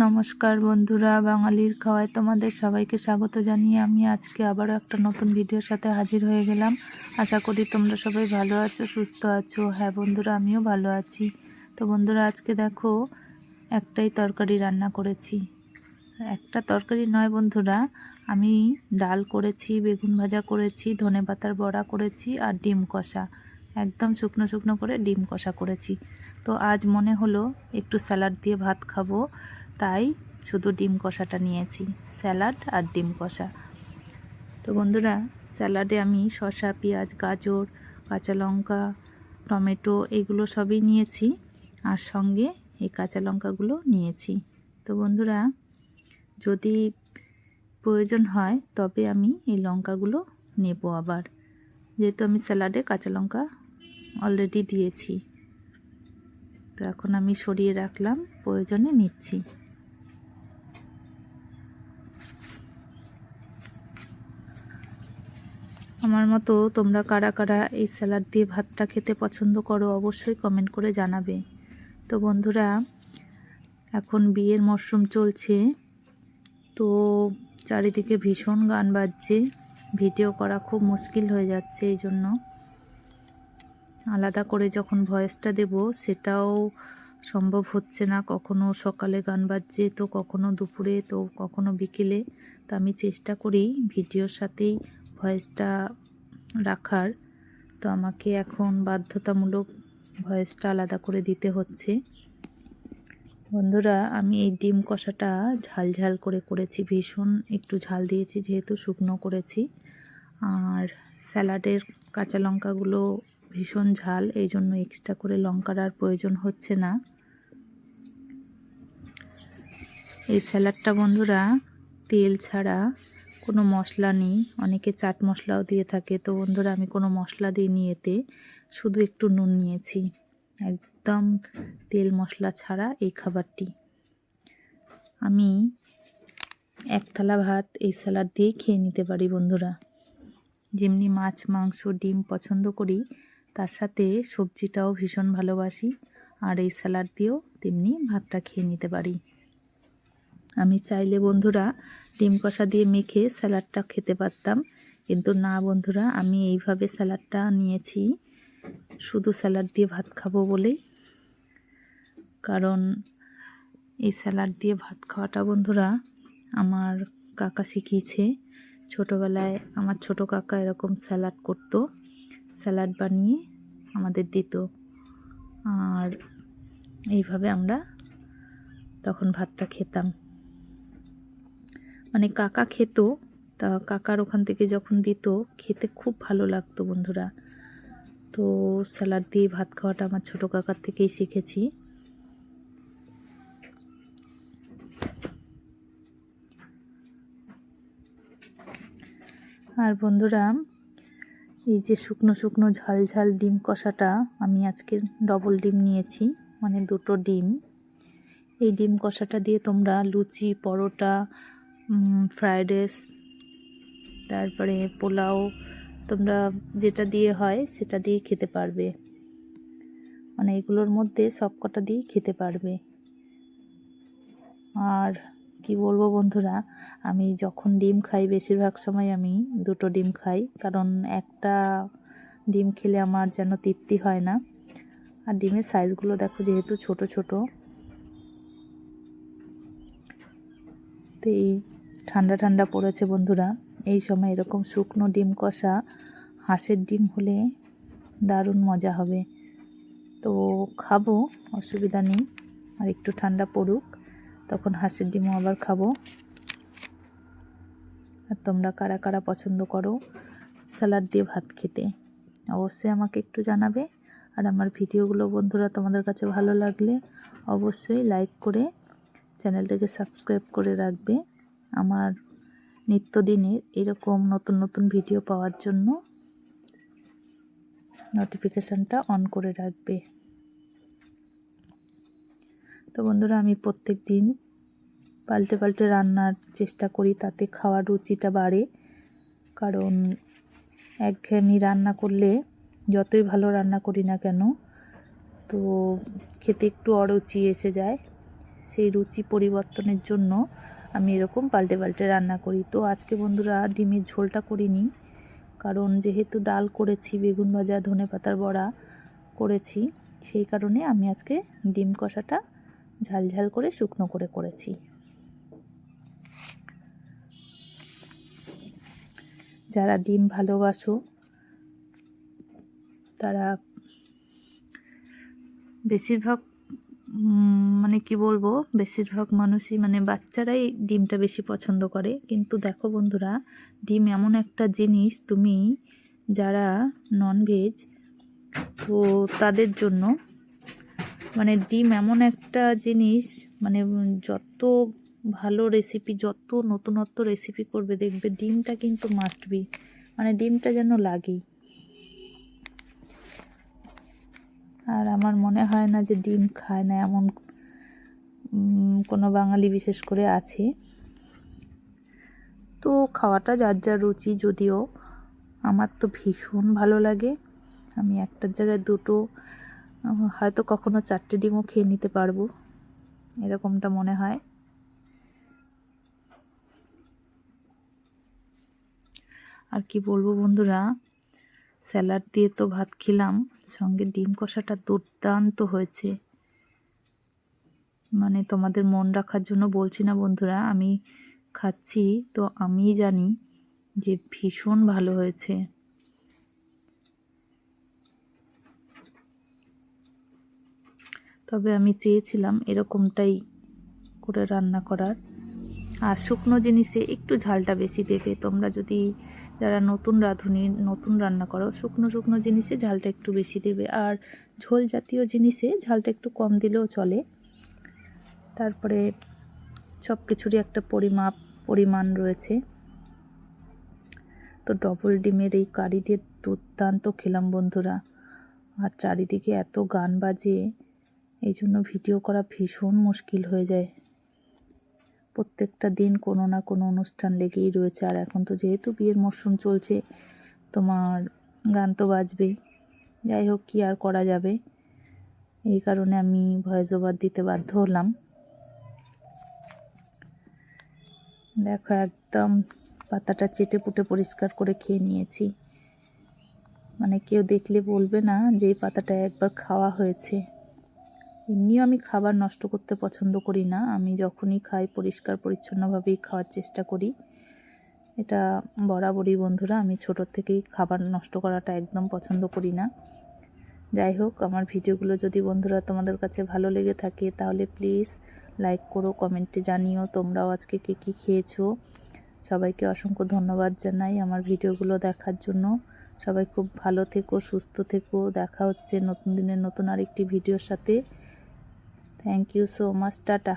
নমস্কার বন্ধুরা, বাঙালির খাওয়ায় তোমাদের সবাইকে স্বাগত জানিয়ে আমি আজকে আবারও একটা নতুন ভিডিওর সাথে হাজির হয়ে গেলাম। আশা করি তোমরা সবাই ভালো আছো, সুস্থ আছো। হ্যাঁ বন্ধুরা, আমিও ভালো আছি। তো বন্ধুরা, আজকে দেখো একটাই তরকারি রান্না করেছি। একটা তরকারি নয় বন্ধুরা, আমি ডাল করেছি, বেগুন ভাজা করেছি ধনে পাতার বড়া করেছি আর ডিম কষা। একদম শুকনো শুকনো করে ডিম কষা করেছি। তো আজ মনে হলো একটু স্যালাড দিয়ে ভাত খাব, তাই শুধু ডিম কষাটা নিয়েছি, স্যালাড আর ডিম কষা। তো বন্ধুরা, স্যালাডে আমি শসা, পেঁয়াজ, গাজর, কাঁচা লঙ্কা, টমেটো এগুলো সবই নিয়েছি আর সঙ্গে এই কাঁচা লঙ্কাগুলো নিয়েছি। তো বন্ধুরা, যদি প্রয়োজন হয় তবে আমি এই লঙ্কাগুলো নেব আবার। যেহেতু আমি স্যালাডে কাঁচা লঙ্কা অলরেডি দিয়েছি। তো এখন আমি সরিয়ে রাখলাম, প্রয়োজনে নিচ্ছি। আমার মতো তোমরা কারা কারা এই স্যালাড দিয়ে ভাতটা খেতে পছন্দ করো অবশ্যই কমেন্ট করে জানাবে। তো বন্ধুরা, এখন বিয়ের মরশুম চলছে, তো চারিদিকে ভীষণ গান বাজছে, ভিডিও করা খুব মুশকিল হয়ে যাচ্ছে এই জন্য আলাদা করে যখন ভয়েসটা দেব, সেটাও সম্ভব হচ্ছে না। কখনো সকালে গান বাজছে, তো কখনো দুপুরে, তো কখনো বিকেলে। তো আমি চেষ্টা করি ভিডিওর সাথেই ভয়েসটা রাখার। তো আমাকে এখন বাধ্যতামূলক ভয়েসটা আলাদা করে দিতে হচ্ছে। বন্ধুরা, আমি এই ডিম কষাটা ঝাল ঝাল করে করেছি। ভীষণ একটু ঝাল দিয়েছি, যেহেতু শুকনো করেছি। আর স্যালাডের কাঁচা লঙ্কাগুলো ভীষণ ঝাল, এই জন্য এক্সট্রা করে লঙ্কার আর প্রয়োজন হচ্ছে না। এই স্যালাডটা বন্ধুরা, তেল ছাড়া কোনো মশলা নেই, অনেকে চাট মশলাও দিয়ে থাকে। তো বন্ধুরা, আমি কোনো মশলা দিইনি এতে, শুধু একটু নুন নিয়েছি। একদম তেল মশলা ছাড়া এই খাবারটি। আমি এক থালা ভাত এই স্যালাড দিয়েই খেয়ে নিতে পারি বন্ধুরা। যেমনি মাছ, মাংস, ডিম পছন্দ করি তার সাথে সবজিটাও ভীষণ ভালোবাসি। আর এই স্যালাড দিয়েও তেমনি ভাতটা খেয়ে নিতে পারি। আমি চাইলে বন্ধুরা ডিম কষা দিয়ে মেখে স্যালাডটা খেতে পারতাম। কিন্তু না বন্ধুরা, আমি এইভাবে স্যালাডটা নিয়েছি। শুধু স্যালাড দিয়ে ভাত খাব বলেই। কারণ এই স্যালাড দিয়ে ভাত খাওয়াটা বন্ধুরা আমার কাকা শিখিয়েছে। ছোটোবেলায় আমার ছোট কাকা এরকম স্যালাড করতো। স্যালাড বানিয়ে আমাদের দিত। আর এইভাবে আমরা তখন ভাতটা খেতাম। মানে কাকা খেত, তা কাকার ওখান থেকে যখন দিত, খেতে খুব ভালো লাগতো বন্ধুরা। তো স্যালাড দিয়ে ভাত খাওয়াটা আমার ছোটো কাকার থেকেই শিখেছি। আর বন্ধুরা এই যে শুকনো শুকনো ঝাল ঝাল ডিম কষাটা আমি আজকে ডবল ডিম নিয়েছি মানে দুটো ডিম। এই ডিম কষাটা দিয়ে তোমরা লুচি, পরোটা ফ্রায়েড রাইস তারপরে পোলাও, তোমরা যেটা দিয়ে হয় সেটা দিয়ে খেতে পারবে। মানে এগুলোর মধ্যে সব কটা দিয়েই খেতে পারবে। আর কি বলব বন্ধুরা, আমি যখন ডিম খাই বেশিরভাগ সময় আমি দুটো ডিম খাই, কারণ একটা ডিম খেলে আমার যেন তৃপ্তি হয় না। আর ডিমের সাইজগুলো দেখো যেহেতু ছোট ছোট। তো এই ঠান্ডা ঠান্ডা পড়েছে বন্ধুরা, এই সময় এরকম শুকনো ডিম কষা, হাঁসের ডিম হলে দারুণ মজা হবে। তো খাব, অসুবিধা নেই, আর একটু ঠান্ডা পড়ুক। তখন হাঁসের ডিমও আবার খাব। আর তোমরা কারা কারা পছন্দ করো স্যালাড দিয়ে ভাত খেতে, অবশ্যই আমাকে একটু জানাবে। আর আমার ভিডিওগুলো বন্ধুরা তোমাদের কাছে ভালো লাগলে অবশ্যই লাইক করে চ্যানেলটাকে সাবস্ক্রাইব করে রাখবে। আমার নিত্যদিনের এরকম নতুন নতুন ভিডিও পাওয়ার জন্য নোটিফিকেশানটা অন করে রাখবে। তো বন্ধুরা, আমি প্রত্যেক দিন পাল্টে পাল্টে রান্নার চেষ্টা করি, তাতে খাওয়ার রুচিটা বাড়ে। কারণ একঘেয়েমি রান্না করলে যতই ভালো রান্না করি না কেন, তো খেতে একটু অরুচি এসে যায়। সেই রুচি পরিবর্তনের জন্য আমি এরকম পাল্টে পাল্টে রান্না করি। তো আজকে বন্ধুরা ডিমের ঝোলটা করিনি কারণ যেহেতু ডাল করেছি, বেগুন ভাজা, ধনে পাতার বড়া করেছি, সেই কারণে আমি আজকে ডিম কষাটা ঝাল ঝাল করে শুকনো করে করেছি। যারা ডিম ভালোবাসো, তারা বেশিরভাগ মানে কি বলব, বেশিরভাগ মানুষই মানে বাচ্চারাই ডিমটা বেশি পছন্দ করে। কিন্তু দেখো বন্ধুরা, ডিম এমন একটা জিনিস, তুমি যারা ননভেজ তো তাদের জন্য মানে ডিম এমন একটা জিনিস মানে যত ভালো রেসিপি যত নতুনত্ব রেসিপি করবে, দেখবে ডিমটা কিন্তু মাস্ট বি মানে ডিমটা যেন লাগেই। আর আমার মনে হয় না যে ডিম খায় না এমন কোনো বাঙালি বিশেষ করে আছে। তো খাওয়াটা যার যার রুচি, যদিও আমার তো ভীষণ ভালো লাগে। আমি একটার জায়গায় দুটো হয়তো কখনো চারটে ডিমও খেয়ে নিতে পারব, এরকমটা মনে হয়। আর কি বলব বন্ধুরা? স্যালাড দিয়ে তো ভাত খেলাম, সঙ্গে ডিম কষাটা দুর্দান্ত হয়েছে। মানে তোমাদের মন রাখার জন্য বলছি না বন্ধুরা, আমি খাচ্ছি, তো আমি জানি যে ভীষণ ভালো হয়েছে। তবে আমি চেয়েছিলাম এরকমটাই করে রান্না করার। আর শুকনো জিনিসে একটু ঝালটা বেশি দেবে। তোমরা যদি যারা নতুন রাঁধুনি, নতুন রান্না করো, শুকনো শুকনো জিনিসে ঝালটা একটু বেশি দেবে। আর ঝোল জাতীয় জিনিসে ঝালটা একটু কম দিলেও চলে। তারপরে সব কিছুরই একটা পরিমাপ, পরিমাণ রয়েছে। তো ডবল ডিমের এই কারি দিয়ে দুর্দান্ত খেলাম বন্ধুরা। আর চারিদিকে এত গান বাজে এই জন্য ভিডিও করা ভীষণ মুশকিল হয়ে যায়। প্রত্যেকটা দিন কোনো না কোনো অনুষ্ঠান লেগেই রয়েছে। আর এখন তো যেহেতু বিয়ের মরশুম চলছে, তোমার গান তো বাজবেই যাই হোক, কী আর করা যাবে? এই কারণে আমি ভয়েস ওভার দিতে বাধ্য হলাম। দেখো, একদম পাতাটা চেটে পুটে পরিষ্কার করে খেয়ে নিয়েছি। মানে কেউ দেখলে বলবে না যে এই পাতাটা একবার খাওয়া হয়েছে। এমনিও আমি খাবার নষ্ট করতে পছন্দ করি না। আমি যখনই খাই, পরিষ্কার, পরিচ্ছন্নভাবেই খাওয়ার চেষ্টা করি। এটা বরাবরই বন্ধুরা, আমি ছোটোর থেকেই খাবার নষ্ট করাটা একদম পছন্দ করি না। যাই হোক, আমার ভিডিওগুলো যদি বন্ধুরা তোমাদের কাছে ভালো লেগে থাকে, তাহলে প্লিজ লাইক করো, কমেন্টে জানিও তোমরাও আজকে কে, কী খেয়েছো। সবাইকে অসংখ্য ধন্যবাদ জানাই আমার ভিডিওগুলো দেখার জন্য। সবাই খুব ভালো থেকো, সুস্থ থেকো, দেখা হচ্ছে নতুন দিনের নতুন আরেকটি ভিডিওর সাথে। thank you so much tata